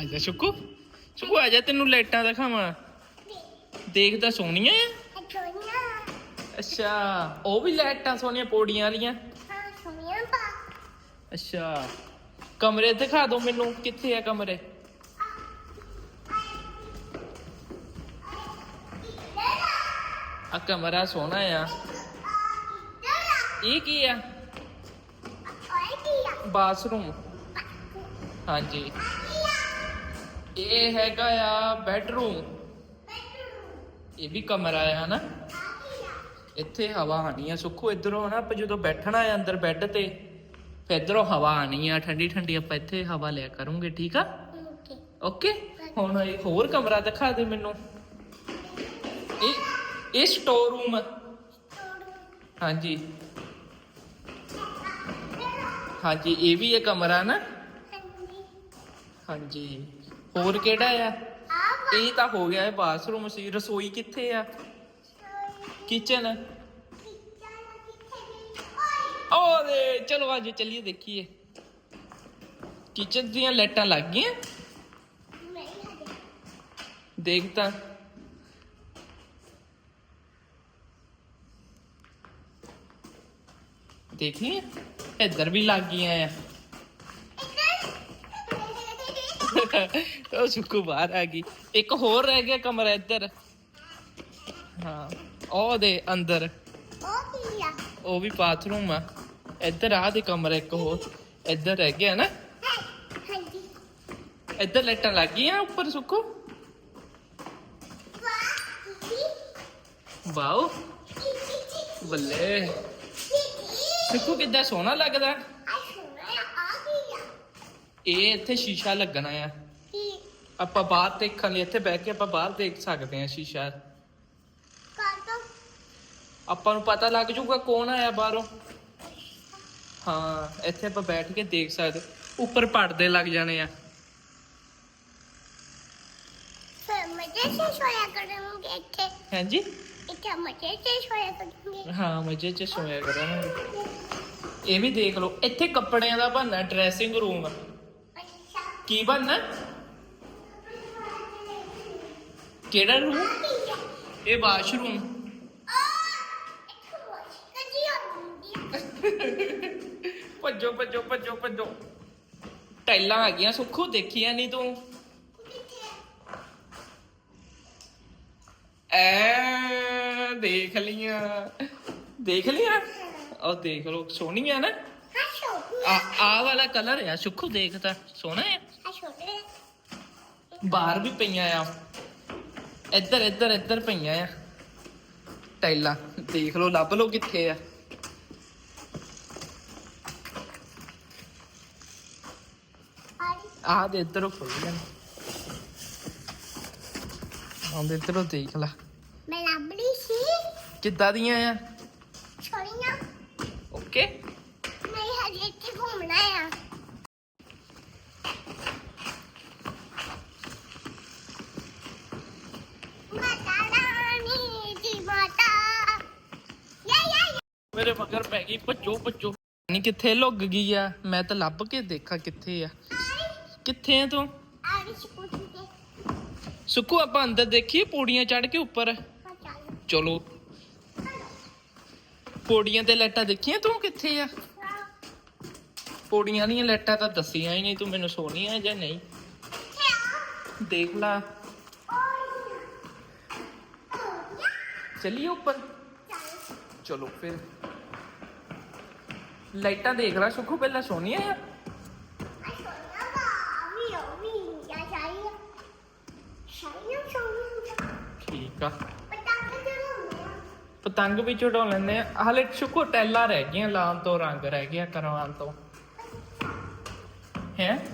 ਆ ਜਾ ਸ਼ੁਕੂ। ਸ਼ੁਕੂ ਆ ਜਾ ਤੈਨੂੰ ਲਾਈਟਾਂ ਦਿਖਾਵਾਂ। ਦੇਖ ਤਾਂ ਸੋਹਣੀਆਂ ਆ। ਅੱਛਾ ਉਹ ਵੀ ਲਾਈਟਾਂ ਸੋਹਣੀਆਂ ਪੌੜੀਆਂ ਵਾਲੀਆਂ। ਹਾਂ ਸੋਨੀਆਂ ਪਾ ਅੱਛਾ ਕਮਰੇ ਦਿਖਾ ਦਿਓ ਮੈਨੂੰ ਕਿੱਥੇ ਆ ਕਮਰੇ? ਆ ਕਮਰਾ ਸੋਹਣਾ ਆ। ਇਹ ਕੀ ਆ? ਬਾਥਰੂਮ। ਹਾਂਜੀ। ਇਹ ਹੈਗਾ ਆ ਬੈਡਰੂਮ। ਇਹ ਵੀ ਕਮਰਾ ਆ ਨਾ ਇੱਥੇ ਹਵਾ ਆਣੀ ਆ। ਸੁੱਖੋ ਇਧਰੋਂ ਨਾ ਆਪਾਂ ਜਦੋਂ ਬੈਠਣਾ ਆ ਅੰਦਰ ਬੈੱਡ ਤੇ ਫਿਰ ਇਧਰੋਂ ਹਵਾ ਆਣੀ ਆ। ਠੰਡੀ ਠੰਡੀ ਆਪਾਂ ਇੱਥੇ ਹਵਾ ਲਿਆ ਕਰੂੰਗੇ ਠੀਕ ਆ? ਓਕੇ। ਹੁਣ ਇਹ ਹੋਰ ਕਮਰਾ ਦਿਖਾ ਦੇ ਮੈਨੂੰ। ਇਹ ਇਹ ਸਟੋਰ ਰੂਮ ਹਾਂਜੀ। ਹਾਂਜੀ ਇਹ ਵੀ ਇਹ ਕਮਰਾ ਨਾ? ਹਾਂਜੀ। ਹੋਰ ਕਿਹੜਾ ਆ? ਇਹ ਤਾਂ ਹੋ ਗਿਆ ਇਹ ਬਾਥਰੂਮ ਸੀ। ਰਸੋਈ ਕਿੱਥੇ ਆ? ਕਿਚਨ। ਓਏ ਚਲੋ ਅੱਜ ਚੱਲੀਏ ਦੇਖੀਏ। ਕਿਚਨ ਦੀਆਂ ਲਾਈਟਾਂ ਲੱਗ ਗਈਆਂ? ਦੇਖ ਤਾਂ। ਦੇਖ? ਲਈ ਇੱਧਰ ਵੀ ਲੱਗ ਗਈਆਂ ਆ। ਉਹ ਸੁੱਕੂ ਬਾਹਰ ਆ ਗਈ। ਇੱਕ ਹੋਰ ਰਹਿ ਗਿਆ ਕਮਰਾ ਇੱਧਰ। ਹਾਂ, ਉਹ ਦੇ ਅੰਦਰ। ਉਹ ਕੀ ਆ ਉਹ ਵੀ ਬਾਥਰੂਮ ਆ। ਇੱਧਰ ਆ ਦੇ ਕਮਰਾ ਇੱਕ ਹੋਰ। ਇੱਧਰ ਰਹਿ ਗਿਆ ਨਾ? ਹਾਂਜੀ ਇੱਧਰ ਲਾਈਟਾਂ ਲੱਗ ਗਈਆਂ ਉੱਪਰ ਸੁੱਕੂ? ਵਾਓ। ਬੱਲੇ। ਸੁੱਕੂ ਕਿੱਦਾਂ ਸੋਹਣਾ ਲੱਗਦਾ? ਇਹ ਇੱਥੇ ਸ਼ੀਸ਼ਾ ਲੱਗਣਾ ਆ। ਆਪਾਂ ਬਾਹਰ ਦੇਖਣ ਲਈ ਇੱਥੇ ਬਹਿ ਕੇ ਆਪਾਂ ਬਾਹਰ ਦੇਖ ਸਕਦੇ ਆ ਸ਼ੀਸ਼ਾ। ਆਪਾਂ ਨੂੰ ਪਤਾ ਲੱਗ ਜਾਊਗਾ ਕੌਣ ਆਇਆ ਬਾਹਰੋਂ। ਹਾਂ ਇੱਥੇ ਆਪਾਂ ਬੈਠ ਕੇ ਦੇਖ ਸਕਦੇ। ਉੱਪਰ ਪਰਦੇ ਲੱਗ ਜਾਣੇ ਆ। ਮਜ਼ੇ ਸੇ ਸੋਇਆ ਕਰਾਂਗੇ ਇੱਥੇ। ਹਾਂਜੀ? ਇੱਥੇ ਮਜ਼ੇ ਸੇ ਸੋਇਆ ਕਰਾਂਗੇ। ਹਾਂ ਮਜ਼ੇ ਚ ਸੋਇਆ ਕਰਾਂਗੇ। ਇਹ ਵੀ ਦੇਖ ਲਓ ਇੱਥੇ ਕੱਪੜਿਆਂ ਦਾ ਬਣਨਾ ਡਰੈਸਿੰਗ ਰੂਮ ਕੀ ਬਣਨਾ? ਕਿਹੜਾ ਰੂਮ ਇਹ ਵਾਸ਼ਰੂਮ ਭੱਜੋ ਭੱਜੋ ਭੱਜੋ ਭੱਜੋ। ਟਾਈਲਾਂ ਆ ਗਈਆਂ, ਸੁੱਖੂ, ਦੇਖੀਆਂ ਨਹੀਂ ਤੂੰ? ਐ, ਦੇਖ ਲੀਆਂ ਦੇਖ ਲਿਆ ਉਹ ਦੇਖ ਲੋ ਸੋਹਣੀਆਂ ਨਾ? ਆ ਆ ਵਾਲਾ ਕਲਰ ਆ ਸੁੱਖੂ ਦੇਖ ਤਾਂ ਸੋਹਣਾ ਆ। ਆ ਛੋਟੇ ਬਾਹਰ ਵੀ ਪਈਆਂ ਆ। ਇੱਧਰ ਇੱਧਰ ਇੱਧਰ ਪਈਆਂ ਆ। ਟਾਈਲਾਂ ਦੇਖ ਲਓ ਲੱਭ ਲਓ ਕਿੱਥੇ ਆ। ਆਹ ਦੇ ਇੱਧਰੋਂ ਖੁੱਲ ਜਾਣ ਆਉਂਦੇ ਇੱਧਰੋਂ ਦੇਖ ਲੈ। ਮੈਂ ਲੱਭ ਸੀ। ਕਿੱਦਾਂ ਦੀਆਂ ਆ ਛੋੜੀਆਂ ਓਕੇ ਨਹੀਂ ਹਜੇ ਇੱਥੇ ਘੁੰਮਣਾ ਆ ਮਾਤਾ ਰਾਣੀ ਦੀ ਮਾਤਾ ਯਾ ਯਾ ਯਾ ਮੇਰੇ ਮਗਰ ਪੈ ਗਈ, ਭੱਜੋ ਭੱਜੋ। ਨਹੀਂ ਕਿੱਥੇ ਲੁੱਗ ਗਈ ਆ। ਮੈਂ ਤਾਂ ਲੱਭ ਕੇ ਦੇਖਾਂ ਕਿੱਥੇ ਆ। ਕਿੱਥੇ ਆ ਤੂੰ? ਆਰੀ ਸੁੱਕੂ, ਆਪਾਂ ਅੰਦਰ ਦੇਖੀਏ, ਪੌੜੀਆਂ ਚੜ ਕੇ ਉੱਪਰ। ਚਲੋ। ਪੌੜੀਆਂ ਤੇ ਲਾਈਟਾਂ ਦੇਖੀਆਂ ਤੂੰ ਕਿੱਥੇ ਆ? ਪੌੜੀਆਂ ਦੀਆਂ ਲਾਈਟਾਂ ਤਾਂ ਦੱਸੀਆਂ ਹੀ ਨਹੀਂ, ਤੂੰ ਮੈਨੂੰ ਸੋਹਣੀਆਂ ਜਾਂ ਨਹੀਂ। ਦੇਖ ਲਾ। ਚੱਲੀਏ ਉੱਪਰ। ਚਲੋ ਫਿਰ। ਲਾਈਟਾਂ ਦੇਖ ਲੈ ਸੁੱਖੂ, ਪਹਿਲਾਂ ਸੋਹਣੀਆਂ ਆ। ਠੀਕ ਆ। ਪਤੰਗ ਵੀ ਚੜਾ ਲੈਂਦੇ ਆ। ਹਲੇ ਸੁੱਖੂ, ਟੈਲਾ ਰਹਿ ਗਈਆਂ ਲਾਉਣ ਤੋਂ ਰੰਗ ਰਹਿ ਗਿਆ ਕਰਵਾਉਣ ਤੋਂ। ਹੈ?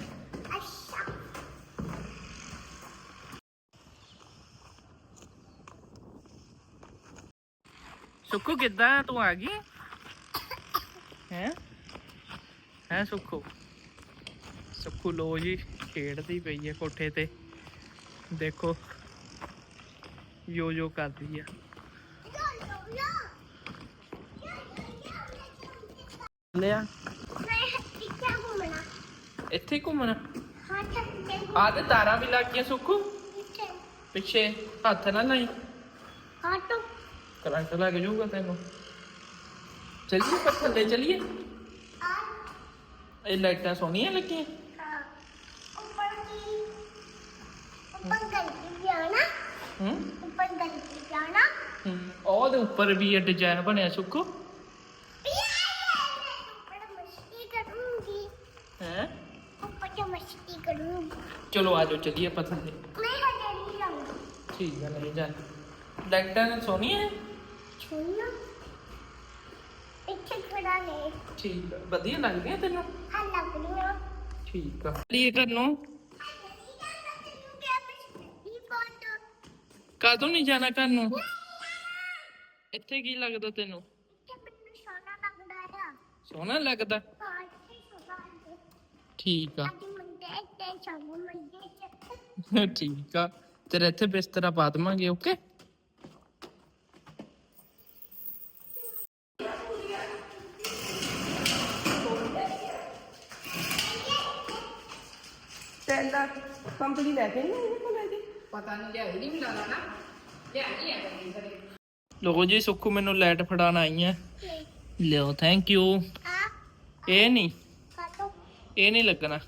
ਸੁੱਖੂ, ਕਿੱਦਾਂ ਤੂੰ ਆ ਗਈ? ਹੈ? ਹੈ ਸੁੱਖੂ? ਸੁੱਖੂ ਲੋ ਜੀ ਖੇਡਦੀ ਪਈ ਹੈ ਕੋਠੇ ਤੇ। ਦੇਖੋ ਯੋ ਯੋ ਕਰਦੀ ਆ। ਲਿਆ ਇੱਥੇ ਘੁੰਮਣਾ? ਆ ਤੇ ਤਾਰਾਂ ਵੀ ਲੱਗ ਗਈਆਂ ਸੁੱਖੂ। ਪਿੱਛੇ। ਹੱਥ ਨਾ ਲਾਈ। ਕਾਟੋ ਕਰੰਟ ਲੱਗ ਜਾਊਗਾ ਤੈਨੂੰ। ਚੱਲੀਏ ਪਰ ਥੱਲੇ ਚੱਲੀਏ? ਇਹ ਲਾਈਟਾਂ ਸੋਹਣੀਆਂ ਲੱਗੀਆਂ? ਹਾਂ। ਜਾਣਾ ਹੂੰ? ਉੱਪਰ ਗੰਦੀ ਜਾਣਾ ਹੂੰ। ਉਹਦੇ ਉੱਪਰ ਵੀ ਇਹ ਡਿਜ਼ਾਈਨ ਬਣਿਆ ਕਰੂੰਗੀ ਹੈ? ਚਲੋ ਆ ਜਾਓ ਚੱਲੀਏ ਆਪਾਂ ਥੱਲੇ। ਠੀਕ ਹੈ ਨਹੀਂ ਜਾ ਲਾਈਟਾਂ ਸੋਹਣੀਆਂ ਛੁਣਾ ਇੱਥੇ ਖੜਾ ਨੇ ਠੀਕ ਆ। ਵਧੀਆ ਲੱਗਦੀਆਂ ਤੈਨੂੰ? ਹਾਂ ਲੱਗ ਰਿਹਾ ਠੀਕ ਆ। ਚੱਲੀਏ ਘਰ ਨੂੰ? ਕਦੋਂ ਨਹੀਂ ਜਾਣਾ ਘਰ ਨੂੰ? ਇੱਥੇ ਕੀ ਲੱਗਦਾ ਤੈਨੂੰ? ਸੋਹਣਾ ਲੱਗਦਾ ਠੀਕ ਆ। ਠੀਕ ਆ। ਤੇਰੇ ਇੱਥੇ ਬਿਸਤਰਾ ਪਾ ਦਵਾਂਗੇ ਓਕੇ? ਟੈਲਾ ਕੰਪਨੀ ਲੈ ਕੇ ਨਹੀਂ ਆਈ ਲੈ ਕੇ ਲੋ ਜੀ ਸੁੱਖੂ ਮੈਨੂੰ ਲਾਈਟ ਫੜਾਣ ਆਈ ਹੈ। ਲਿਓ ਥੈਂਕ ਯੂ ਇਹ ਨਹੀਂ। ਇਹ ਨਹੀਂ ਲੱਗਣਾ।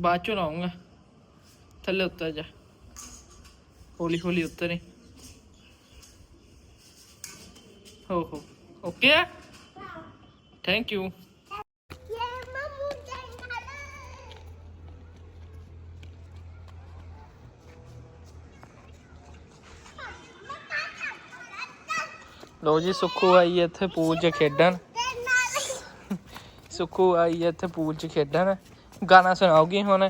ਬਾਅਦ ਚੋਂ ਲਾਉਂਗਾ। ਥੱਲੇ ਉੱਤਰ ਜਾ। ਹੌਲੀ ਹੌਲੀ ਉਤਰੇ ਹੋ ਹੋ। ਓਕੇ ਆ? ਥੈਂਕ ਯੂ ਲੋ ਜੀ, ਸੁੱਖੂ ਆਈ ਇੱਥੇ ਪੂਲ 'ਚ ਖੇਡਣ। ਸੁੱਖੂ ਆਈ ਇੱਥੇ ਪੂਲ 'ਚ ਖੇਡਣ। ਗਾਣਾ ਸੁਣਾਉਗੀ ਹੁਣ?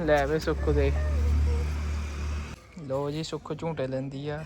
ਲੈ ਵੇ ਸੁੱਖੂ ਦੇ। ਲੋ ਜੀ, ਸੁੱਖੂ ਝੂਟੇ ਲੈਂਦੀ ਆ।